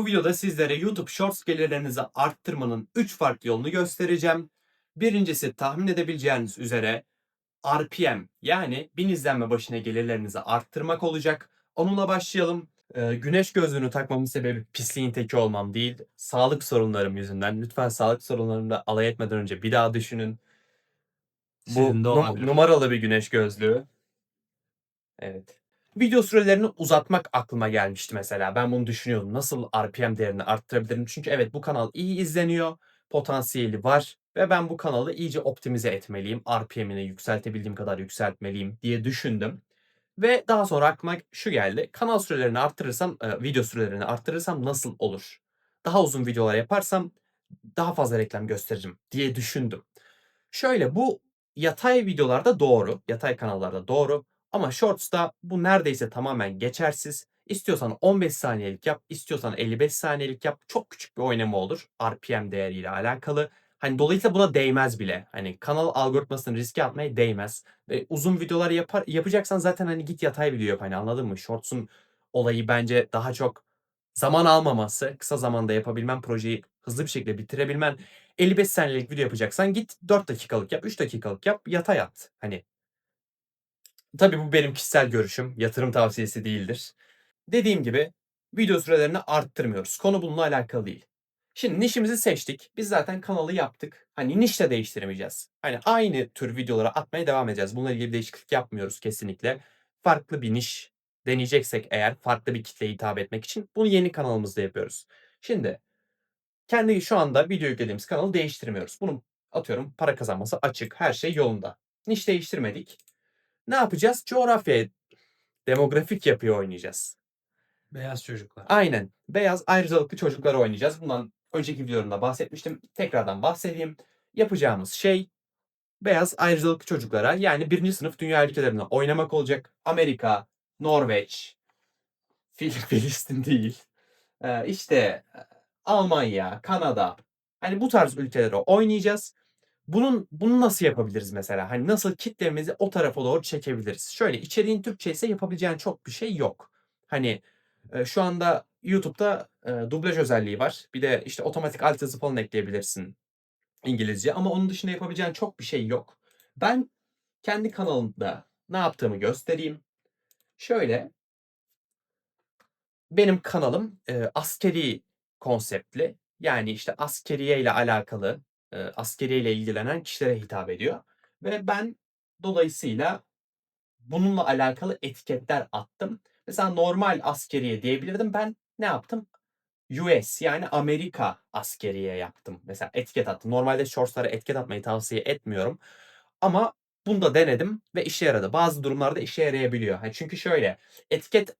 Bu videoda sizlere YouTube Shorts gelirlerinizi arttırmanın 3 farklı yolunu göstereceğim. Birincisi tahmin edebileceğiniz üzere RPM yani 1000 izlenme başına gelirlerinizi arttırmak olacak. Onunla başlayalım. Ee, güneş gözlüğünü takmamın sebebi pisliğin teki olmam değil. Sağlık sorunlarım yüzünden. Lütfen sağlık sorunlarımla alay etmeden önce bir daha düşünün. Bu Sizin de num- olabilir. numaralı bir güneş gözlüğü. Evet. Video sürelerini uzatmak aklıma gelmişti mesela. Ben bunu düşünüyordum. Nasıl RPM değerini arttırabilirim? Çünkü evet bu kanal iyi izleniyor. Potansiyeli var. Ve ben bu kanalı iyice optimize etmeliyim. RPM'ini yükseltebildiğim kadar yükseltmeliyim diye düşündüm. Ve daha sonra aklıma şu geldi. Kanal sürelerini arttırırsam, e, video sürelerini arttırırsam nasıl olur? Daha uzun videolar yaparsam daha fazla reklam gösteririm diye düşündüm. Şöyle bu yatay videolarda doğru, yatay kanallarda doğru ama Shorts'ta bu neredeyse tamamen geçersiz. İstiyorsan 15 saniyelik yap, istiyorsan 55 saniyelik yap. Çok küçük bir oynama olur RPM değeriyle alakalı. Hani dolayısıyla buna değmez bile. Hani kanal algoritmasını riske atmaya değmez. Ve uzun videolar yapar, yapacaksan zaten hani git yatay video yap hani anladın mı? Shorts'un olayı bence daha çok zaman almaması, kısa zamanda yapabilmen, projeyi hızlı bir şekilde bitirebilmen. 55 saniyelik video yapacaksan git 4 dakikalık yap, 3 dakikalık yap, yatay at. Hani tabii bu benim kişisel görüşüm, yatırım tavsiyesi değildir. Dediğim gibi video sürelerini arttırmıyoruz. Konu bununla alakalı değil. Şimdi nişimizi seçtik. Biz zaten kanalı yaptık. Hani niş de değiştirmeyeceğiz. Hani aynı tür videolara atmaya devam edeceğiz. Bununla ilgili bir değişiklik yapmıyoruz kesinlikle. Farklı bir niş deneyeceksek eğer farklı bir kitleye hitap etmek için bunu yeni kanalımızda yapıyoruz. Şimdi kendi şu anda video yüklediğimiz kanalı değiştirmiyoruz. Bunun atıyorum para kazanması açık. Her şey yolunda. Niş değiştirmedik. Ne yapacağız? Coğrafya, demografik yapıyı oynayacağız. Beyaz çocuklar. Aynen. Beyaz ayrıcalıklı çocukları oynayacağız. Bundan önceki videolarımda bahsetmiştim. Tekrardan bahsedeyim. Yapacağımız şey beyaz ayrıcalıklı çocuklara yani birinci sınıf dünya ülkelerine oynamak olacak. Amerika, Norveç, Fil- Filistin değil. Ee, işte e, Almanya, Kanada. Hani bu tarz ülkelere oynayacağız. Bunun bunu nasıl yapabiliriz mesela? Hani nasıl kitlemizi o tarafa doğru çekebiliriz? Şöyle içeriğin Türkçe ise yapabileceğin çok bir şey yok. Hani e, şu anda YouTube'da e, dublaj özelliği var. Bir de işte otomatik altyazı falan ekleyebilirsin İngilizce ama onun dışında yapabileceğin çok bir şey yok. Ben kendi kanalımda ne yaptığımı göstereyim. Şöyle benim kanalım e, askeri konseptli. Yani işte askeriye ile alakalı, e, askeriye ile ilgilenen kişilere hitap ediyor. Ve ben dolayısıyla bununla alakalı etiketler attım. Mesela normal askeriye diyebilirdim. Ben ne yaptım? US yani Amerika askeriye yaptım. Mesela etiket attım. Normalde shortslara etiket atmayı tavsiye etmiyorum. Ama bunu da denedim ve işe yaradı. Bazı durumlarda işe yarayabiliyor. Hani çünkü şöyle etiket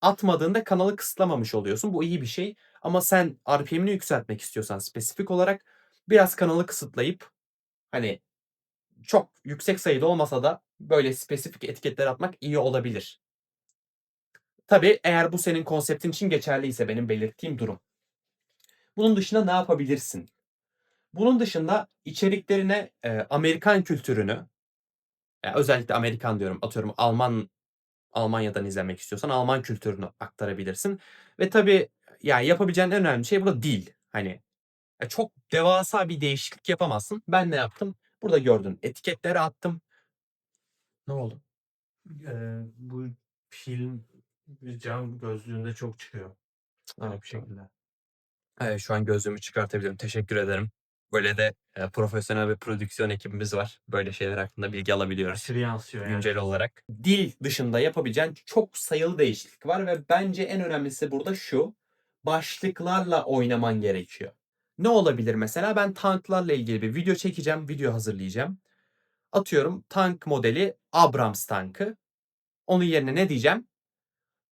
atmadığında kanalı kısıtlamamış oluyorsun. Bu iyi bir şey. Ama sen RPM'ini yükseltmek istiyorsan spesifik olarak biraz kanalı kısıtlayıp hani çok yüksek sayıda olmasa da böyle spesifik etiketler atmak iyi olabilir. Tabii eğer bu senin konseptin için geçerliyse benim belirttiğim durum. Bunun dışında ne yapabilirsin? Bunun dışında içeriklerine e, Amerikan kültürünü, ya özellikle Amerikan diyorum, atıyorum Alman Almanya'dan izlemek istiyorsan Alman kültürünü aktarabilirsin. Ve tabii yani yapabileceğin en önemli şey burada dil. Hani çok devasa bir değişiklik yapamazsın. Ben ne yaptım? Burada gördün etiketleri attım. Ne oldu? Ee, bu film cam gözlüğünde çok çıkıyor. Evet, bir şekilde. Evet, şu an gözlüğümü çıkartabilirim. Teşekkür ederim. Böyle de e, profesyonel bir prodüksiyon ekibimiz var. Böyle şeyler hakkında bilgi alabiliyoruz. Aşırı yansıyor yani. güncel olarak. Dil dışında yapabileceğin çok sayılı değişiklik var ve bence en önemlisi burada şu. Başlıklarla oynaman gerekiyor. Ne olabilir mesela? Ben tanklarla ilgili bir video çekeceğim, video hazırlayacağım. Atıyorum tank modeli Abrams tankı. Onun yerine ne diyeceğim?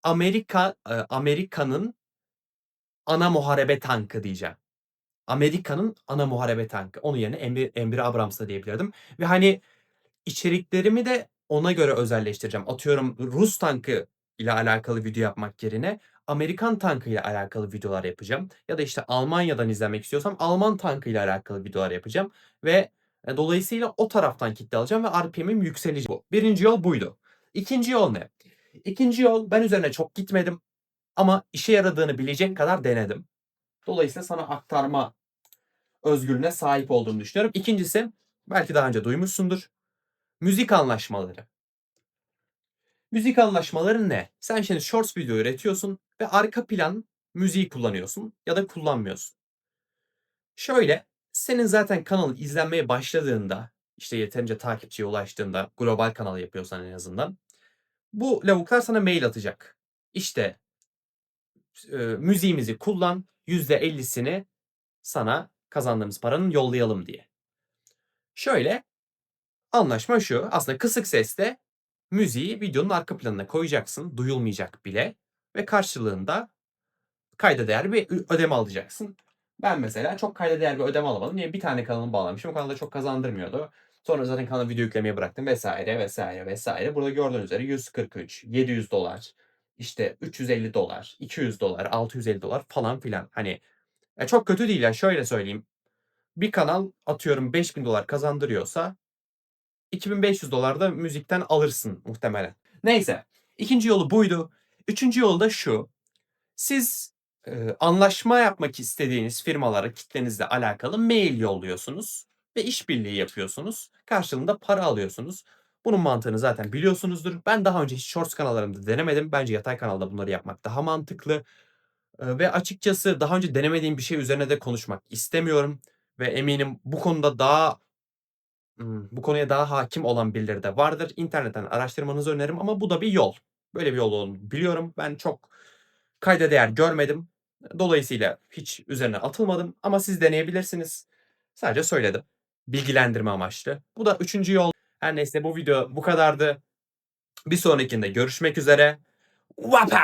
Amerika e, Amerika'nın ana muharebe tankı diyeceğim. Amerika'nın ana muharebe tankı. Onun yerine M1, M1 Abrams da diyebilirdim. Ve hani içeriklerimi de ona göre özelleştireceğim. Atıyorum Rus tankı ile alakalı video yapmak yerine Amerikan tankı ile alakalı videolar yapacağım. Ya da işte Almanya'dan izlemek istiyorsam Alman tankı ile alakalı videolar yapacağım. Ve e, dolayısıyla o taraftan kitle alacağım ve RPM'im yükselecek. Bu. Birinci yol buydu. İkinci yol ne? İkinci yol ben üzerine çok gitmedim. Ama işe yaradığını bilecek kadar denedim. Dolayısıyla sana aktarma özgürlüğüne sahip olduğunu düşünüyorum. İkincisi belki daha önce duymuşsundur. Müzik anlaşmaları. Müzik anlaşmaları ne? Sen şimdi shorts video üretiyorsun ve arka plan müziği kullanıyorsun ya da kullanmıyorsun. Şöyle, senin zaten kanalın izlenmeye başladığında, işte yeterince takipçiye ulaştığında, global kanal yapıyorsan en azından, bu lavuklar sana mail atacak. İşte e, müziğimizi kullan, %50'sini sana kazandığımız paranın yollayalım diye. Şöyle, anlaşma şu, aslında kısık sesle müziği videonun arka planına koyacaksın, duyulmayacak bile ve karşılığında kayda değer bir ödeme alacaksın. Ben mesela çok kayda değer bir ödeme alamadım. Niye? Bir tane kanalımı bağlamışım. O kanalda çok kazandırmıyordu. Sonra zaten kanala video yüklemeye bıraktım vesaire vesaire vesaire. Burada gördüğünüz üzere 143, 700 dolar, işte 350 dolar, 200 dolar, 650 dolar falan filan. Hani ya çok kötü değil ya şöyle söyleyeyim. Bir kanal atıyorum 5000 dolar kazandırıyorsa 2500 dolar da müzikten alırsın muhtemelen. Neyse. ikinci yolu buydu. Üçüncü yol da şu. Siz e, anlaşma yapmak istediğiniz firmalara kitlenizle alakalı mail yolluyorsunuz ve işbirliği yapıyorsunuz. Karşılığında para alıyorsunuz. Bunun mantığını zaten biliyorsunuzdur. Ben daha önce hiç shorts kanallarımda denemedim. Bence yatay kanalda bunları yapmak daha mantıklı. E, ve açıkçası daha önce denemediğim bir şey üzerine de konuşmak istemiyorum. Ve eminim bu konuda daha Hmm, bu konuya daha hakim olan birileri de vardır. İnternetten araştırmanızı öneririm ama bu da bir yol. Böyle bir yol olduğunu biliyorum. Ben çok kayda değer görmedim. Dolayısıyla hiç üzerine atılmadım ama siz deneyebilirsiniz. Sadece söyledim. Bilgilendirme amaçlı. Bu da üçüncü yol. Her neyse bu video bu kadardı. Bir sonrakinde görüşmek üzere. Vapa!